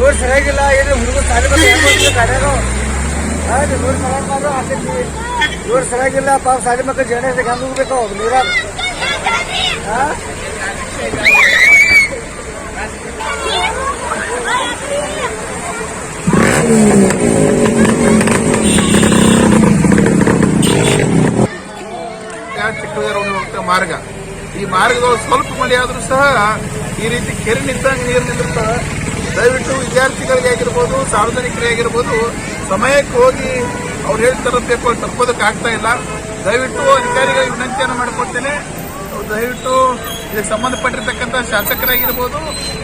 Road ಸರಿಯಾಗಿಲ್ಲ ಏನು ಹುಡುಗರು ರೋಡ್ ಸರಿಯಾಗಿಲ್ಲ ಪಾಪ ಸಾಲಿ ಮಕ್ಕಳು ಜನ ಹೆಂಗ್ ಹೋಗ್ಬೇಕು? ನೀರಾಗ. ಹೋಗ್ತಾ ಮಾರ್ಗ. ಈ ಮಾರ್ಗದೊಳಗೆ ಸ್ವಲ್ಪ ಮಳೆ ಆದ್ರೂ ಸಹ ಈ ರೀತಿ ಕೆರೆ ನಿಂತಂಗೆ ನೀರು ನಿಂತಿರ್ತವೆ ದಯವಿಟ್ಟು ವಿದ್ಯಾರ್ಥಿಗಳಿಗೆ ಆಗಿರ್ಬೋದು, ಸಾರ್ವಜನಿಕರಿಗೆ ಆಗಿರ್ಬೋದು, ಸಮಯಕ್ಕೆ ಹೋಗಿ ಅವ್ರು ಹೇಳ್ತಾರ ಪೇಪರ್ ತಪ್ಪೋದಕ್ಕೆ ಆಗ್ತಾ ಇಲ್ಲ. ದಯವಿಟ್ಟು ಅಧಿಕಾರಿಗಳಿಗೆ ವಿನಂತಿಯನ್ನು ಮಾಡಿಕೊಡ್ತೇನೆ. ದಯವಿಟ್ಟು ಇದಕ್ಕೆ ಸಂಬಂಧಪಟ್ಟಿರ್ತಕ್ಕಂಥ ಶಾಸಕರಾಗಿರ್ಬೋದು,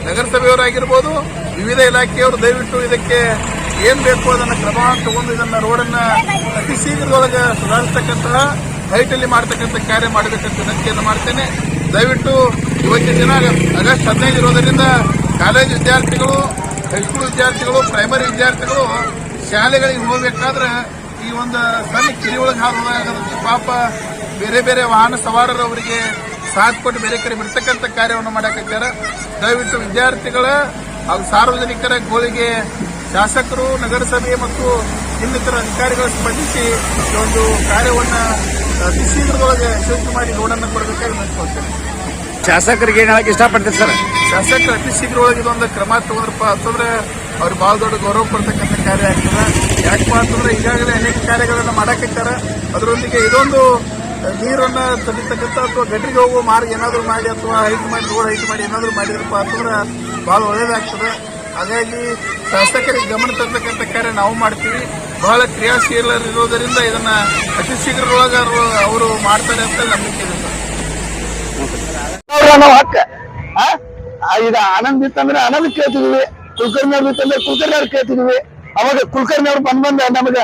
ನಗರಸಭೆಯವರಾಗಿರ್ಬೋದು, ವಿವಿಧ ಇಲಾಖೆಯವರು ದಯವಿಟ್ಟು ಇದಕ್ಕೆ ಏನ್ ಬೇಕು ಅದನ್ನು ಕ್ರಮ ತಗೊಂಡು ಇದನ್ನ ರೋಡನ್ನ ಅತಿ ಶೀಘ್ರದೊಳಗೆ ಸುಧಾರಿಸ್ತಕ್ಕಂತಹ ಹೈಟ್ ಅಲ್ಲಿ ಮಾಡತಕ್ಕಂಥ ಕಾರ್ಯ ಮಾಡಬೇಕಂತ ವಿನಂತಿಯನ್ನು ಮಾಡ್ತೇನೆ. ದಯವಿಟ್ಟು ಇವತ್ತಿನ ದಿನ ಆಗಸ್ಟ್ ಹದಿನೈದು ಇರೋದರಿಂದ ಕಾಲೇಜ್ ವಿದ್ಯಾರ್ಥಿಗಳು ಹೈಸ್ಕೂಲ್ ವಿದ್ಯಾರ್ಥಿಗಳು ಪ್ರೈಮರಿ ವಿದ್ಯಾರ್ಥಿಗಳು ಶಾಲೆಗಳಿಗೆ ಹೋಗಬೇಕಾದ್ರೆ ಈ ಒಂದು ಸಣ್ಣ ಕಿರಿ ಒಳಗೆ ಹಾಕಿ ಪಾಪ ಬೇರೆ ಬೇರೆ ವಾಹನ ಸವಾರರು ಅವರಿಗೆ ಸಾಥ್ ಕೊಟ್ಟು ಬೇರೆ ಕಡೆ ಬಿಡ್ತಕ್ಕಂಥ ಕಾರ್ಯವನ್ನು ಮಾಡಕತ್ತಾರೆ ದಯವಿಟ್ಟು ವಿದ್ಯಾರ್ಥಿಗಳ ಹಾಗೂ ಸಾರ್ವಜನಿಕರ ಗೋಳಿಗೆ ಶಾಸಕರು, ನಗರಸಭೆ ಮತ್ತು ಇನ್ನಿತರ ಅಧಿಕಾರಿಗಳು ಸ್ಪಂದಿಸಿ ಒಂದು ಕಾರ್ಯವನ್ನು ಮಾಡಿ ರೋಡನ್ನು ಕೊಡಬೇಕಾಗಿ ನೆನೆಸ್ಕೊಳ್ತೇನೆ ಶಾಸಕರಿಗೆ ಏನ್ ಇಷ್ಟಪಡ್ತೀರಿ ಸರ್? ಶಾಸಕರು ಅತಿ ಶೀಘ್ರವಾಗಿ ಇದೊಂದು ಕ್ರಮ ತಗೊಂಡ್ರಪ್ಪ ಅಂತಂದ್ರೆ ಅವ್ರು ಬಹಳ ದೊಡ್ಡ ಗೌರವ ಕೊಡ್ತಕ್ಕಂಥ ಕಾರ್ಯ ಆಗ್ತದೆ. ಯಾಕಪ್ಪ ಅಂತಂದ್ರೆ ಈಗಾಗಲೇ ಅನೇಕ ಕಾರ್ಯಗಳನ್ನು ಮಾಡಾಕತ್ತಾರ ಅದರೊಂದಿಗೆ ಇದೊಂದು ನೀರನ್ನ ತಡಿತಕ್ಕಂಥ ಅಥವಾ ಗಟ್ಟಿಗೆ ಹೋಗುವ ಮಾರ್ಗ ಏನಾದರೂ ಮಾಡಿ ಅಥವಾ ಹೈಟ್ ಮಾಡಿ ರೋಡ್ ಹೈಟ್ ಮಾಡಿ ಏನಾದರೂ ಮಾಡಿದ್ರಪ್ಪ ಅಂತಂದ್ರೆ ಬಹಳ ಒಳ್ಳೇದಾಗ್ತದೆ. ಹಾಗಾಗಿ ಶಾಸಕರಿಗೆ ಗಮನ ತರ್ತಕ್ಕಂಥ ಕಾರ್ಯ ನಾವು ಮಾಡ್ತೀವಿ. ಬಹಳ ಕ್ರಿಯಾಶೀಲರಿರೋದರಿಂದ ಇದನ್ನ ಅತಿ ಶೀಘ್ರವಾಗ ಅವರು- ಮಾಡ್ತಾರೆ ಅಂತ ನಂಬಿಕೆ ಇದೆ. ಇದು ಹಕ್ಕ ಈಗ ಆನಂದ್ ಇತ್ತಂದ್ರೆ ಆನಂದ್ ಕೇಳ್ತಿದ್ವಿ. ಕುಲಕರ್ಣಿ ಅವ್ರು ಇತ್ತಂದ್ರೆ ಕುಲಕರ್ಣಿ ಅವ್ರು ಕೇಳ್ತಿದ್ವಿ. ಅವಾಗ ಕುಲಕರ್ಣಿ ಅವ್ರು ಬಂದ್ ಬಂದ ನಮಗೆ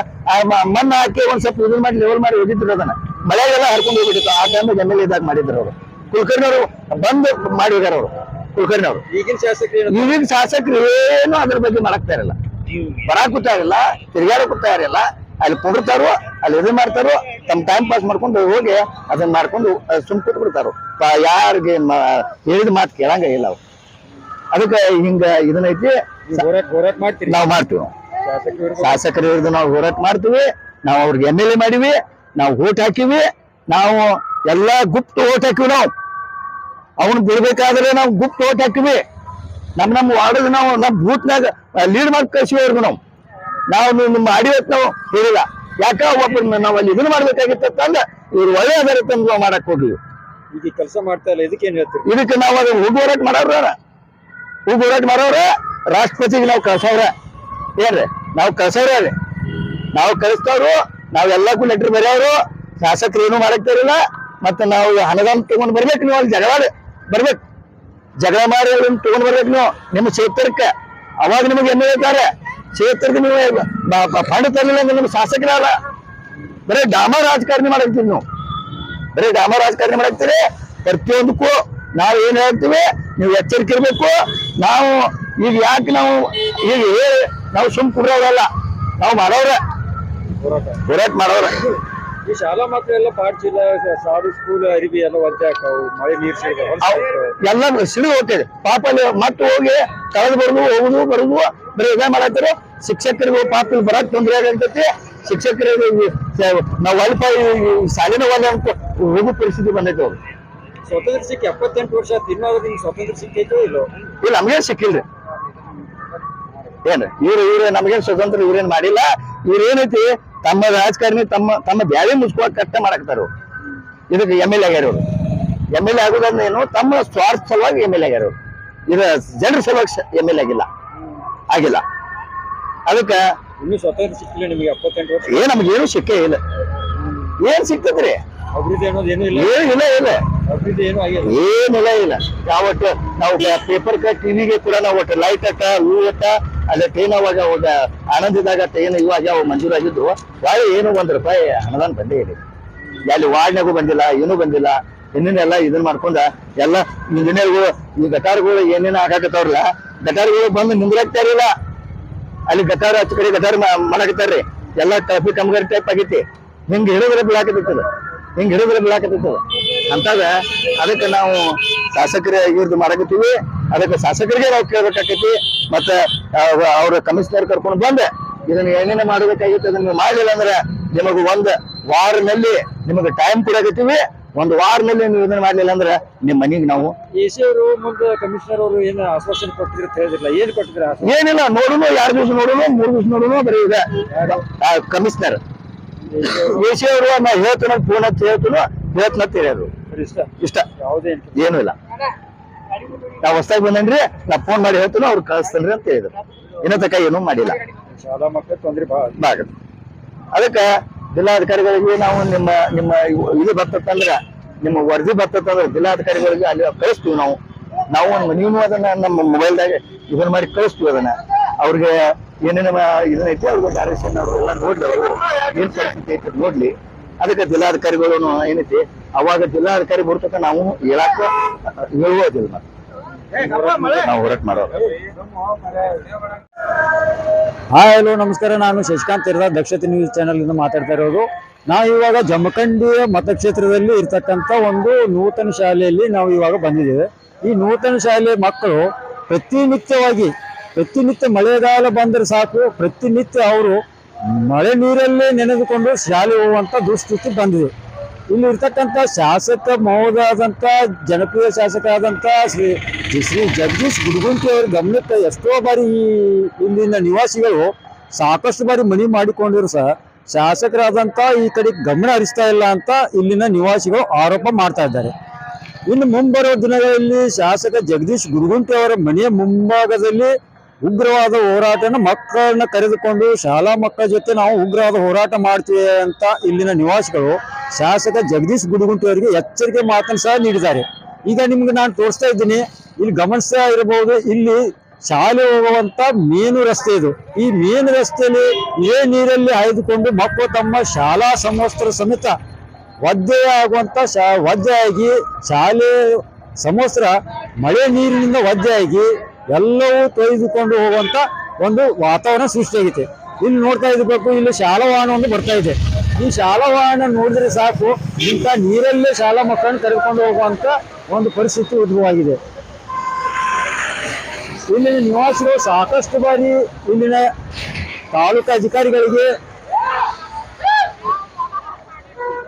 ಮಣ್ಣ ಹಾಕಿ ಒಂದ್ ಸ್ವಲ್ಪ ಇದನ್ನ ಮಾಡಿ ಲೆವೆಲ್ ಮಾಡಿ ಹೋಗಿದ್ರು ಅದನ್ನ. ಮಳೆಗೆಲ್ಲ ಹರ್ಕೊಂಡು ಹೋಗ್ಬಿಟ್ಟಿತ್ತು. ಆ ಟೈಮ್ ಎಂ ಎಲ್ ಇದಾಗ ಮಾಡಿದ್ರು ಅವರು. ಕುಲಕರ್ಣಿ ಅವರು ಬಂದು ಮಾಡಿ ಹೋಗ್ಯಾರ ಅವರು. ಕುಲಕರ್ಣಿ ಅವರು. ಈಗಿನ ಶಾಸಕರು ಈಗಿನ ಶಾಸಕರು ಏನು ಅದ್ರ ಬಗ್ಗೆ ಮಾಡಕ್ತಾ ಇರಲ್ಲ ಬರಾಕ್ ಗೊತ್ತಾಗಿಲ್ಲ ತಿರ್ಗಾಡಕ್ ಇರಲ್ಲ ಅಲ್ಲಿ ಕುಂಡಿರ್ತಾರೋ ಅಲ್ಲಿ ಇದು ಮಾಡ್ತಾರೋ ತಮ್ಮ ಟೈಮ್ ಪಾಸ್ ಮಾಡ್ಕೊಂಡು ಹೋಗಿ ಅದನ್ನ ಮಾಡ್ಕೊಂಡು ಸುಮ್ ಕೂತ್ ಬಿಡ್ತಾರೋ ಯಾರಿಗೆ ಹೇಳಿದ ಮಾತು ಕೇಳಂಗ ಇಲ್ಲ ಅವ್ರು. ಅದಕ್ಕೆ ಹಿಂಗ ಇದನ್ನೈತಿ ನಾವು ಮಾಡ್ತೀವಿ ಶಾಸಕರ ವಿರುದ್ಧ ನಾವು ಹೋರಾಟ ಮಾಡ್ತೀವಿ ನಾವು ಅವ್ರಿಗೆ ಎಂ ಎಲ್ ಎ ಮಾಡಿವಿ ನಾವು ಓಟ್ ಹಾಕಿವಿ ನಾವು ಎಲ್ಲಾ ಗುಪ್ತ ಓಟ್ ಹಾಕಿವಿ ನಾವು. ಅವನು ಬಿಡ್ಬೇಕಾದ್ರೆ ನಾವು ಗುಪ್ತ ಓಟ್ ಹಾಕಿವಿ ನಮ್ ನಮ್ಮ ವಾರ್ಡ್ ನಾವು ನಮ್ಮ ಬೂತ್ನಾಗ ಲೀಡ್ ಮಾಡಿ ಕಳ್ಸಿವಿ ಅವ್ರಿಗೆ ನಾವು. ನಾವು ನಿಮ್ಮ ಮಾಡಿ ಹೊತ್ತು ನಾವು ಹೇಳಿಲ್ಲ ಯಾಕ ಒಬ್ಬರನ್ನ ನಾವು ಅಲ್ಲಿ ಇದನ್ನ ಮಾಡ್ಬೇಕಾಗಿತ್ತು ಅಂದ್ರೆ ಇವ್ರು ಒಳ್ಳೆ ಅದರ ತಂದು ಮಾಡಕ್ ಈಗ ಕೆಲಸ ಮಾಡ್ತಾ ಇಲ್ಲ ಇದಕ್ಕೆ ಏನ್ ಹೇಳ್ತೀರಿ? ಇದಕ್ಕೆ ನಾವು ಅದು ಹೂ ಹೋರಾಟ ಮಾಡೋರ ಹೂ ಹೋರಾಟ ಮಾಡೋರ ರಾಷ್ಟ್ರಪತಿಗೆ ನಾವು ಕಳ್ಸವ್ರ. ಏನ್ರಿ? ನಾವು ಕಳ್ಸವ್ರ ಅಲ್ಲಿ. ನಾವು ಕಳಿಸ್ತವ್ರು ನಾವ್ ಎಲ್ಲಕ್ಕೂ ಲೆಟರ್ ಬರೆಯವ್ರು ಶಾಸಕರು ಏನು ಮಾಡಕ್ತಿರಲಿಲ್ಲ ಮತ್ತೆ ನಾವು ಹಣದಾನ ತಗೊಂಡ್ ಬರ್ಬೇಕು ನೀವು ಅಲ್ಲಿ ಜಗಳ ಬರ್ಬೇಕು. ಜಗಳ ಮಾಡಿ ಅವ್ರನ್ನು ತಗೊಂಡ್ ಬರ್ಬೇಕು ನೀವು. ನಿಮ್ಮ ಕ್ಷೇತ್ರಕ್ಕೆ ಅವಾಗ ನಿಮಗೆ ಎಮ್ಮೆ ಹೇಳ್ತಾರೆ ಕ್ಷೇತ್ರಕ್ಕೆ ನೀವು ಫಂಡ್ ತರಲಿಲ್ಲ ಅಂದ್ರೆ ನಿಮ್ಗೆ ಶಾಸಕರಲ್ಲ. ಬರೀ ಡಾಮ ರಾಜಕಾರಣಿ ಮಾಡಿರ್ತೀವಿ ನೀವು. ಬರೀ ಡಾಮ ರಾಜಕಾರಣಿ ಮಾಡಾಕ್ತೀರಿ. ಪ್ರತಿಯೊಂದಕ್ಕೂ ನಾವು ಏನ್ ಹೇಳ್ತೀವಿ ನೀವು ಎಚ್ಚರಿಕೆ ಇರಬೇಕು. ನಾವು ಈಗ ಯಾಕೆ ನಾವು ಈಗ ಹೇಳಿ ನಾವು ಸುಮ್ ಕುಡ್ರವ್ರಲ್ಲ ನಾವು ಮಾಡೋರ. ಹೋರಾಟ ಮಾಡೋರ. ಈ ಶಾಲಾ ಮಕ್ಕಳೆಲ್ಲ ಪಾಡ್ಸಿಲ್ಲ ಸಾರು ಸ್ಕೂಲ್ ಅರಿವಿ ಎಲ್ಲ ಒದ್ದೆ ಹಾಕವು ಮಳೆ ನೀರ್ ಸಿಡಿದ ಎಲ್ಲ ಸಿಡಿದು ಹೋಗ್ತದೆ. ಪಾಪ ಅಲ್ಲಿ ಮತ್ತೆ ಹೋಗಿ ಕಳೆದು ಬರುದು ಹೋಗುದು ಬರುದು ಬರೀ ಇದೇ ಮಾಡತ್ತಾರೆ ಶಿಕ್ಷಕರಿಗೂ ಪಾಪ ಇಲ್ಲಿ ಬರಕ್ ತೊಂದರೆ ಆಗಂತೈತಿ. ಶಿಕ್ಷಕರಿಗೆ ನಾವು ಅಲ್ಪ ಶಾಲಿನ ಒಳ್ಳೆ ಅಂತ ಹೋಗೋ ಪರಿಸ್ಥಿತಿ ಬಂದೈತಿ ಅವ್ರು. ಸ್ವತಂತ್ರ ಸಿಕ್ಕಿ ಎಪ್ಪತ್ತೆಂಟು ವರ್ಷ ತಿನ್ನೋದ್ರ ಇನ್ನಾದ್ರೂ ನಿಮ್ಗೆ ಸ್ವತಂತ್ರ ಸಿಕ್ಕೈತೋ ಇಲ್ಲೋ? ಇಲ್ಲ ನಮ್ಗೇನ್ ಸಿಕ್ಕಿಲ್ರಿ. ಏನ್ರಿ? ಇವ್ರು ಇವ್ರೇ ನಮಗೇನು ಸ್ವತಂತ್ರ ಇವ್ರೇನ್ ಮಾಡಿಲ್ಲ. ಇವ್ರ ಏನೈತಿ? ತಮ್ಮ ರಾಜಕಾರಣಿ ತಮ್ಮ ತಮ್ಮ ಬ್ಯಾಳೆ ಮುಚ್ಕೊಳಕ್ ಕಷ್ಟ ಮಾಡಾಕ್ತಾರ ಇದಕ್ಕೆ ಎಂ ಎಲ್ ಎ ಆಗ್ಯಾರ. ಅವ್ರು ಎಂ ಎಲ್ ಎ ಆಗೋದಂದ್ರೆ ಏನು ತಮ್ಮ ಸ್ವಾರ್ಥ ಸಲುವಾಗಿ ಎಂ ಎಲ್ ಎ ಆಗ್ಯಾರ. ಇದ ಜನರ ಸಲುವಾಗಿ ಎಂ ಎಲ್ ಎ ಆಗಿಲ್ಲ. ಆಗಿಲ್ಲ. ಅದಕ್ಕೆ ಸಿಕ್ಕಿಲ್ಲ ನಿಮಗೆ ಏನ್ ಏನು ಸಿಕ್ಕೇ ಇಲ್ಲ. ಏನ್ ಸಿಕ್ತದ್ರಿ? ಅಭಿವೃದ್ಧಿ ಅನ್ನೋದು ಏನೂ ಇಲ್ಲ. ಏನು ಇಲ್ಲ ಇಲ್ಲ. ಅಭಿವೃದ್ಧಿ ಏನೂ ಆಗಿಲ್ಲ. ಏನಿಲ್ಲ ಇಲ್ಲ. ಯಾವತ್ತು ನಾವು ಪೇಪರ್ ಕಟ್ ಟಿವಿಗೆ ಕೂಡ ನಾವು ಒಟ್ಟು ಲೈಟ್ ಅಟ್ಟ ಹೂ ಅಟ್ಟ ಅಲ್ಲೇ ಟ್ರೈನ್ ಅವಾಗ ಅವಾಗ ಆನಂದಿದಾಗ ಟ್ರೈನ್ ಇವಾಗ ಅವು ಮಂಜೂರಾಗಿದ್ದು ಒಳ್ಳೆ ಏನು ಒಂದ್ ರೂಪಾಯಿ ಅನುದಾನ ಬಂದೇ ಇದೆ ಅಲ್ಲಿ ವಾರ್ಡ್ನಾಗೂ ಬಂದಿಲ್ಲ, ಏನೂ ಬಂದಿಲ್ಲ. ಇನ್ನೇನೆಲ್ಲ ಇದನ್ನ ಮಾಡ್ಕೊಂಡ ಎಲ್ಲ ಇಂಜಿನಿಯರ್ಗಳು ಈ ಗಟಾರ್ಗಳು ಏನೇನು ಹಾಕಾಕತ್ತವ್ರಲ್ಲ ಗಟಾರ್ಗಳು ಬಂದು ನಿಂದ್ರಾಕ್ತಾ ಇರಲಿಲ್ಲ. ಅಲ್ಲಿ ಗಟಾರ ಹಚ್ಚ ಕಡೆ ಗಟಾರ ಮಾಡಾಕತ್ತಾರ್ರಿ. ಎಲ್ಲ ಟ್ರಾಫಿಕ್ ಕಾಮಗಾರಿ ಟೈಪ್ ಆಗೈತಿ. ಹಿಂಗ್ ಹಿಡಿದ್ರೆ ಬೀಳಾಕತ್ತಿತ್ತದ ಹಿಂಗ್ ಹಿಡಿದ್ರೆ ಬೀಳಾಕತ್ತಿತ್ತದ ಅಂತಾಗ ಅದಕ್ಕೆ ನಾವು ಶಾಸಕರ ಇವ್ರದ್ದು ಮಾಡಕತ್ತೀವಿ. ಅದಕ್ಕೆ ಶಾಸಕರಿಗೆ ನಾವು ಕೇಳ್ಬೇಕಾಕೈತಿ. ಮತ್ತೆ ಅವ- ಅವ್ರ ಕಮಿಷನರ್ ಕರ್ಕೊಂಡು ಬಂದೆ. ಇದನ್ನ ಏನೇನು ಮಾಡಬೇಕಾಗಿತ್ತು ಅದನ್ನ ಮಾಡಲಿಲ್ಲ ಅಂದ್ರೆ ನಿಮಗೆ ಒಂದು ವಾರನಲ್ಲಿ ನಿಮಗೆ ಟೈಮ್ ಕೊಡಕತ್ತೀವಿ ಒಂದು ವಾರನಲ್ಲಿ ನೀವು ಇದನ್ನ ಮಾಡ್ಲಿಲ್ಲ ಅಂದ್ರೆ ನಿಮ್ಮ ಮನೆಗೆ ನಾವು ಎಸಿ ಅವರು ಮುಂದೆ ಕಮಿಷನರ್ ಅವರು ಏನು ಆಶ್ವಾಸನೆ ಕೊಟ್ಟಿದ್ರು ಅಂತ ಹೇಳಿದ್ರಲ್ಲ ಏನ್ ಕೊಟ್ಟಿದ್ರ ಏನಿಲ್ಲ ನೋಡುನು ಎರಡು ದಿವಸ ನೋಡುನು ಮೂರು ದಿವಸ ನೋಡುನು ಬರೀ ಇದೆ. ಕಮಿಷನರ್. ಎಸಿ ಅವರು? ನಾ ಹೇಳ್ತೇನೆ ಫೋನ್ ಹಚ್ಚಿ ಹೇಳ್ತೀನಿ ಹೇಳ್ತೇನೆ ಅಂತ ಇಷ್ಟ. ಇಷ್ಟ. ಯಾವುದೇ ಏನೂ ಇಲ್ಲ. ನಾ ಹೊಸ್ದಾಗಿ ಬಂದೇನ್ರಿ ನಾ ಫೋನ್ ಮಾಡಿ ಹೇಳ್ತೀನಿ ಅವ್ರು ಕಳಿಸ್ತೇನ್ರಿ ಅಂತ ಹೇಳಿದ್ರು. ಇನ್ನ ತಕ ಏನೂ ಮಾಡಿಲ್ಲ. ಶಾಲಾ ಮಕ್ಕಳು ತೊಂದ್ರೆ ಭಾಳ ಅದಕ್ಕೆ ಜಿಲ್ಲಾಧಿಕಾರಿಗಳಿಗೆ ನಾವು ನಿಮ್ಮ ನಿಮ್ಮ ಇದು ಬರ್ತಂದ್ರ ನಿಮ್ಮ ವರದಿ ಬರ್ತದಂದ್ರೆ ಜಿಲ್ಲಾಧಿಕಾರಿಗಳಿಗೆ ಅಲ್ಲಿ ಕಳಿಸ್ತೀವಿ ನಾವು. ನಾವು ಒಂದು ನೀವು ಅದನ್ನ ನಮ್ಮ ಮೊಬೈಲ್ದಾಗ ಇದನ್ನ ಮಾಡಿ ಕಳಿಸ್ತೀವಿ ಅದನ್ನ. ಅವ್ರಿಗೆ ಏನೇನು ಇದನ್ನೈತಿ ಅವ್ರಿಗೆ ಡೈರೆಕ್ಷನ್ ಅವ್ರೆಲ್ಲ ನೋಡ್ಲಿ ಅವರು. ಏನ್ ಪರಿಸ್ಥಿತಿ ಐತಿ ನೋಡ್ಲಿ. ಅದಕ್ಕೆ ಜಿಲ್ಲಾಧಿಕಾರಿಗಳು ಏನೈತಿ ಅವಾಗ ಜಿಲ್ಲಾಧಿಕಾರಿ ಬರ್ತಕ್ಕ ನಾವು ಹೇಳಕ್ಕ ಹೇಳುವುದಿಲ್ಲ ಮತ್ತೆ. ನಾವು ಹೋರಾಟ ಮಾಡೋರು. ಹಾಯ್ ಹಲೋ ನಮಸ್ಕಾರ. ನಾನು ಶಶಿಕಾಂತ್ ತಿರ್ದ ದಕ್ಷತೆ ನ್ಯೂಸ್ ಚಾನೆಲ್ ಇಂದ ಮಾತಾಡ್ತಾ ಇರೋದು. ನಾವು ಇವಾಗ ಜಮಖಂಡಿ ಮತಕ್ಷೇತ್ರದಲ್ಲಿ ಇರ್ತಕ್ಕಂಥ ಒಂದು ನೂತನ ಶಾಲೆಯಲ್ಲಿ ನಾವು ಇವಾಗ ಬಂದಿದ್ದೇವೆ. ಈ ನೂತನ ಶಾಲೆ ಮಕ್ಕಳು ಪ್ರತಿನಿತ್ಯವಾಗಿ ಪ್ರತಿನಿತ್ಯ ಮಳೆಗಾಲ ಬಂದರೆ ಸಾಕು ಪ್ರತಿನಿತ್ಯ ಅವರು ಮಳೆ ನೀರಲ್ಲೇ ನೆನೆದುಕೊಂಡು ಶಾಲೆ ಹೋಗುವಂತ ದುಸ್ಥಿತಿ ಬಂದಿದೆ. ಇಲ್ಲಿ ಇರ್ತಕ್ಕಂಥ ಶಾಸಕ ಮಹೋದಯಾದಂಥ ಜನಪ್ರಿಯ ಶಾಸಕ ಆದಂಥ ಶ್ರೀ ಶ್ರೀ ಜಗದೀಶ್ ಗುಡುಗುಂಟಿ ಅವರ ಗಮನಕ್ಕೆ ಎಷ್ಟೋ ಬಾರಿ ಇಲ್ಲಿನ ನಿವಾಸಿಗಳು ಸಾಕಷ್ಟು ಬಾರಿ ಮನಿ ಮಾಡಿಕೊಂಡಿರು ಸಹ. ಶಾಸಕರಾದಂಥ ಈ ಕಡೆ ಗಮನ ಹರಿಸ್ತಾ ಇಲ್ಲ ಅಂತ ಇಲ್ಲಿನ ನಿವಾಸಿಗಳು ಆರೋಪ ಮಾಡ್ತಾ ಇದ್ದಾರೆ. ಇನ್ನು ಮುಂಬರುವ ದಿನಗಳಲ್ಲಿ ಶಾಸಕ ಜಗದೀಶ್ ಗುರುಗುಂಟಿ ಅವರ ಮನೆಯ ಮುಂಭಾಗದಲ್ಲಿ ಉಗ್ರವಾದ ಹೋರಾಟನ ಮಕ್ಕಳನ್ನ ಕರೆದುಕೊಂಡು ಶಾಲಾ ಮಕ್ಕಳ ಜೊತೆ ನಾವು ಉಗ್ರವಾದ ಹೋರಾಟ ಮಾಡ್ತೀವಿ ಅಂತ ಇಲ್ಲಿನ ನಿವಾಸಿಗಳು ಶಾಸಕ ಜಗದೀಶ್ ಗುಡುಗುಂಟಿ ಅವರಿಗೆ ಎಚ್ಚರಿಕೆ ಮಾತನ್ನು ಸಹ ನೀಡಿದ್ದಾರೆ. ಈಗ ನಿಮ್ಗೆ ನಾನು ತೋರಿಸ್ತಾ ಇದ್ದೀನಿ, ಇಲ್ಲಿ ಗಮನಿಸ್ತಾ ಇರಬಹುದು, ಇಲ್ಲಿ ಶಾಲೆ ಹೋಗುವಂತ ಮೇನು ರಸ್ತೆ ಇದು. ಈ ಮೇನು ರಸ್ತೆಯಲ್ಲಿ ಏ ನೀರಲ್ಲಿ ಹಾಯ್ದುಕೊಂಡು ಮಕ್ಕಳು ತಮ್ಮ ಶಾಲಾ ಸಮವಸ್ತ್ರ ಸಮೇತ ಒದ್ದೆ ಆಗುವಂತ ಶಾ ಒದ್ದೆಯಾಗಿ ಶಾಲೆ ಸಮವಸ್ತ್ರ ಮಳೆ ನೀರಿನಿಂದ ಒದ್ದೆಯಾಗಿ ಎಲ್ಲವೂ ತೊಯ್ದುಕೊಂಡು ಹೋಗುವಂತ ಒಂದು ವಾತಾವರಣ ಸೃಷ್ಟಿಯಾಗಿದೆ. ಇಲ್ಲಿ ನೋಡ್ತಾ ಇದ್ಬೇಕು ಇಲ್ಲಿ ಶಾಲಾ ವಾಹನ ಒಂದು ಬರ್ತಾ ಇದೆ. ಈ ಶಾಲಾ ವಾಹನ ನೋಡಿದ್ರೆ ಸಾಕು, ಇಂಥ ನೀರಲ್ಲೇ ಶಾಲಾ ಮಕ್ಕಳನ್ನು ಕರೆದುಕೊಂಡು ಹೋಗುವಂತ ಒಂದು ಪರಿಸ್ಥಿತಿ ಉದ್ಭವವಾಗಿದೆ. ಇಲ್ಲಿನ ನಿವಾಸಿಗಳು ಸಾಕಷ್ಟು ಬಾರಿ ಇಲ್ಲಿನ ತಾಲೂಕು ಅಧಿಕಾರಿಗಳಿಗೆ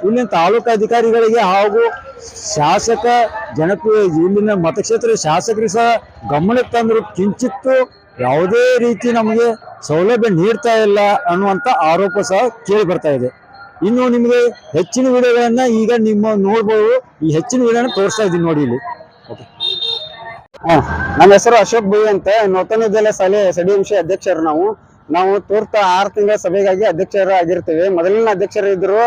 ಇಲ್ಲಿನ ತಾಲೂಕು ಅಧಿಕಾರಿಗಳಿಗೆ ಹಾಗೂ ಶಾಸಕ ಜನಪ್ರಿಯ ಇಲ್ಲಿನ ಮತಕ್ಷೇತ್ರದ ಶಾಸಕರು ಸಹ ಗಮನಕ್ಕೆ ತಂದ್ರು. ಕಿಂಚಿತ್ತು ಯಾವುದೇ ರೀತಿ ನಮಗೆ ಸೌಲಭ್ಯ ನೀಡ್ತಾ ಇಲ್ಲ ಅನ್ನುವಂಥ ಆರೋಪ ಸಹ ಕೇಳಿ ಬರ್ತಾ ಇದೆ. ಇನ್ನು ನಿಮಗೆ ಹೆಚ್ಚಿನ ವಿಡಿಯೋಗಳನ್ನ ಈಗ ನಿಮ್ಮ ನೋಡ್ಬೋದು. ಈ ಹೆಚ್ಚಿನ ವಿಡಿಯೋನ ತೋರಿಸ್ತಾ ಇದ್ದೀನಿ ನೋಡಿ ಇಲ್ಲಿ. ನಮ್ಮ ಹೆಸರು ಅಶೋಕ್ ಬೈ ಅಂತ. ನೂತನ ವಿದ್ಯಾಲಯ ಶಾಲೆ ಸಡಿಎಂಶಿ ಅಧ್ಯಕ್ಷರು ನಾವು. ನಾವು ತೂರ್ತ ಆರು ತಿಂಗಳ ಸಭೆಗಾಗಿ ಅಧ್ಯಕ್ಷರು ಆಗಿರ್ತೇವೆ ಮೊದಲಿನ ಅಧ್ಯಕ್ಷರು ಇದ್ರು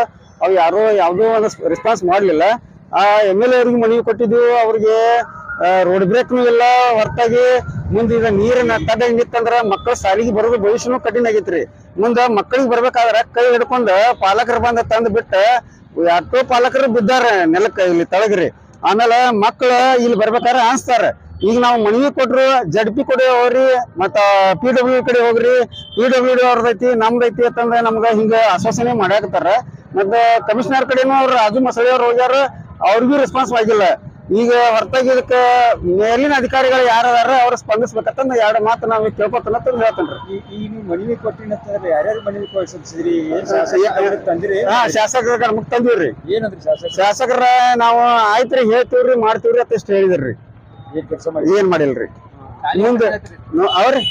ಅವು ಯಾರು ಯಾವುದೋ ಒಂದು ರೆಸ್ಪಾನ್ಸ್ ಮಾಡಲಿಲ್ಲ. ಆ ಎಂ ಎಲ್ ಎ ಅವ್ರಿಗೆ ಮನವಿ ಕೊಟ್ಟಿದ್ವು ಅವ್ರಿಗೆ ರೋಡ್ ಬ್ರೇಕ್ನು ಇಲ್ಲ, ಹೊರತಾಗಿ ಮುಂದೆ ಈಗ ನೀರನ್ನ ತಡೆ ನಿತ್ತಂದ್ರ ಮಕ್ಕಳ ಶಾಲೆಗೆ ಬರೋದು ಭವಿಷ್ಯನೂ ಕಠಿಣ ಆಗೈತ್ರಿ. ಮುಂದೆ ಮಕ್ಕಳಿಗೆ ಬರ್ಬೇಕಾದ್ರ ಕೈ ಹಿಡ್ಕೊಂಡು ಪಾಲಕರು ಬಂದ ತಂದು ಬಿಟ್ಟು ಯಾಕೋ ಪಾಲಕರು ಬಿದ್ದಾರ ನೆಲಕ್ಕೆ ಇಲ್ಲಿ ತಳಗ್ರಿ. ಆಮೇಲೆ ಮಕ್ಕಳು ಇಲ್ಲಿ ಬರ್ಬೇಕಾದ್ರೆ ಅನ್ಸ್ತಾರ ಈಗ ನಾವು ಮನವಿ ಕೊಟ್ರು ಜಡ್ ಪಿ ಕೊಡಿ ಹೋಗ್ರಿ, ಮತ್ತ ಪಿ ಡಬ್ಲ್ಯೂ ಕಡೆ ಹೋಗ್ರಿ. ಪಿ ಡಬ್ಲ್ಯೂ ಡಿ ಅವ್ರದೈತಿ, ನಮ್ದೈತಿ ಅಂತಂದ್ರೆ ನಮ್ಗೆ ಹಿಂಗ ಆಶ್ವಾಸನೆ ಮಾಡಾಕತ್ತಾರ. ಮತ್ತೆ ಕಮಿಷನರ್ ಕಡೆನೂ ಅವ್ರು ರಾಜು ಮಸಳಿ ಅವ್ರು ಹೋಗ್ಯಾರ ಅವ್ರಿಗೂ ರೆಸ್ಪಾನ್ಸ್ ಆಗಿಲ್ಲ. ಈಗ ಹೊರತಾಗಿ ಇದಕ್ಕೆ ಮೇಲಿನ ಅಧಿಕಾರಿಗಳು ಯಾರು ಅದಾರ ಅವ್ರು ಸ್ಪಂದಿಸ್ಬೇಕಂತಂದು ಎರಡು ಮಾತು ನಾವು ಕೇಳ್ಕೊತಾನ ಹೇಳ್ತೇನೆ ಹೇಳ್ತೇನ್ರಿ. ಈ ನೀವು ಮನವಿ ಕೊಟ್ಟಿನಂತಂದ್ರೆ ಯಾರ್ಯಾರು ಮನವಿ ತಂದಿರಿ? ಹಾ ಶಾಸಕರ ನಮಗ್ ತಂದಿವ್ರಿ. ಏನಂದ್ರಿ ಶಾಸಕ ಶಾಸಕರ ನಾವು ಆಯ್ತ್ರಿ ಹೇಳ್ತೀವ್ರಿ ಮಾಡ್ತೀವ್ರಿ ಅಂತ ಇಷ್ಟು ಹೇಳಿದ್ರಿ. ಏನ್ ಮಾಡಿಲ್ರಿ? ಮುಂದೆ ಅವ್ರಿ.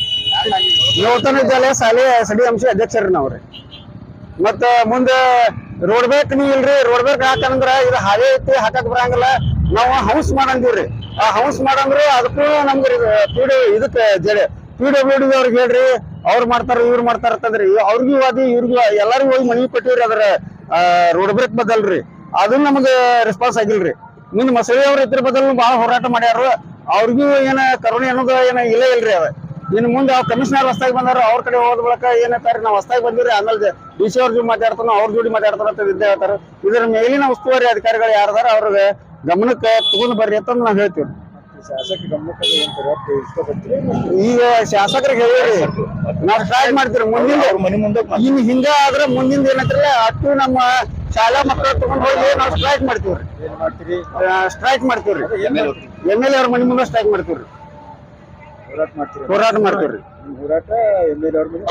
ನೂತನ ವಿದ್ಯಾಲಯ ಶಾಲೆ ಸಡಿ ಅಂಶ ಅಧ್ಯಕ್ಷರ್ರಿ ನಾವ್ರಿ. ಮತ್ತ ಮುಂದೆ ರೋಡ್ ಬೇಕ್ ನೀ ಇಲ್ರಿ ರೋಡ್ ಬೇಕ್ ಹಾಕಂದ್ರ ಇದು ಹಾವೇ ಐತಿ, ಹಾಕಕ್ ಬರಂಗಿಲ್ಲ. ನಾವು ಹೌಸ್ ಮಾಡಂದಿವ್ರಿ. ಆ ಹೌಸ್ ಮಾಡಂದ್ರೆ ಅದಕ್ಕೂ ನಮ್ಗೆ ಪಿ ಡಿ ಇದಕ್ಕೆ ಜಡೆ ಪಿ ಡಬ್ಲ್ಯೂ ಡಿ ಅವ್ರಿಗೆ ಹೇಳ್ರಿ, ಅವ್ರು ಮಾಡ್ತಾರ, ಇವ್ರು ಮಾಡ್ತಾರ ಅಂತಂದ್ರಿ. ಅವ್ರಿಗೂ ವಾದಿ ಇವ್ರಿಗೂ ಎಲ್ಲರಿಗೂ ಹೋಗಿ ಮನವಿ ಕೊಟ್ಟಿವ್ರಿ ಅದ್ರ ರೋಡ್ ಬ್ರೇಕ್ ಬದಲ್ರಿ. ಅದನ್ನ ನಮಗೆ ರೆಸ್ಪಾನ್ಸ್ ಆಗಿಲ್ರಿ. ಮುಂದೆ ಮಸಳಿ ಅವ್ರ ಇದ್ರ ಬದಲು ಭಾಳ ಹೋರಾಟ ಮಾಡ್ಯಾರ ಅವ್ರಿಗೂ ಏನ ಕರುಣೆ ಅನ್ನೋದು ಏನ ಇಲ್ಲ ಇಲ್ರಿ ಅದ ಇನ್ನು ಮುಂದೆ ಅವ್ರ ಕಮಿಷನರ್ ಹೊಸ್ದಾಗಿ ಬಂದಾರ ಅವ್ರ ಕಡೆ ಹೋದ ಬಳಿಕ ಏನಂತಾರೆ ನಾವು ಹೊಸ್ದಾಗಿ ಬಂದಿರಿ ಆಮೇಲೆ ಡಿ ಸಿ ಅವ್ರ ಜೋಡಿ ಮಾತಾಡ್ತಾನೋ ಅವ್ರ ಜೋಡಿ ಮಾತಾಡ್ತಾರ ಅಂತ ಇದ್ದೇ ಹೇಳ್ತಾರೆ. ಇದರ ಮೇಲಿನ ಉಸ್ತುವಾರಿ ಅಧಿಕಾರಿಗಳು ಯಾರದಾರ ಅವ್ರಿಗೆ ಗಮನಕ್ಕೆ ತಗೊಂಡ್ ಬರ್ರಿ ಅಂತ ನಾವು ಹೇಳ್ತೀವಿ. ಈಗ ಶಾಸಕರಿಗೆ ಹೇಳಿರಿ ನಾವು ಸ್ಟ್ರೈಕ್ ಮಾಡ್ತೀರಿ ಮುಂದಿನ ಅವ್ರ ಮನಿ ಮುಂದೆ ಇನ್ ಹಿಂಗ ಆದ್ರೆ ಮುಂದಿನ ಏನಂದ್ರೆ ಅಷ್ಟು ನಮ್ಮ ಶಾಲಾ ಮಕ್ಕಳು ತಗೊಂಡ್ ಹೋಗಿ ನಾವು ಸ್ಟ್ರೈಕ್ ಮಾಡ್ತೀವ್ರಿ. ಸ್ಟ್ರೈಕ್ ಮಾಡ್ತೀವ್ರಿ? ಎಂ ಎಲ್ ಎ ಅವ್ರ ಮನೆ. ಮುಂದೆ ಸ್ಟ್ರೈಕ್ ಮಾಡ್ತೀವ್ರಿ. ಹೋರಾಟ ಮಾಡ್ತೀವಿ ಹೋರಾಟ ಮಾಡ್ತೀವ್ರಿ. ಹೋರಾಟ ಎಂ ಎಲ್ ಅವ್ರ ಮೇಲೆ.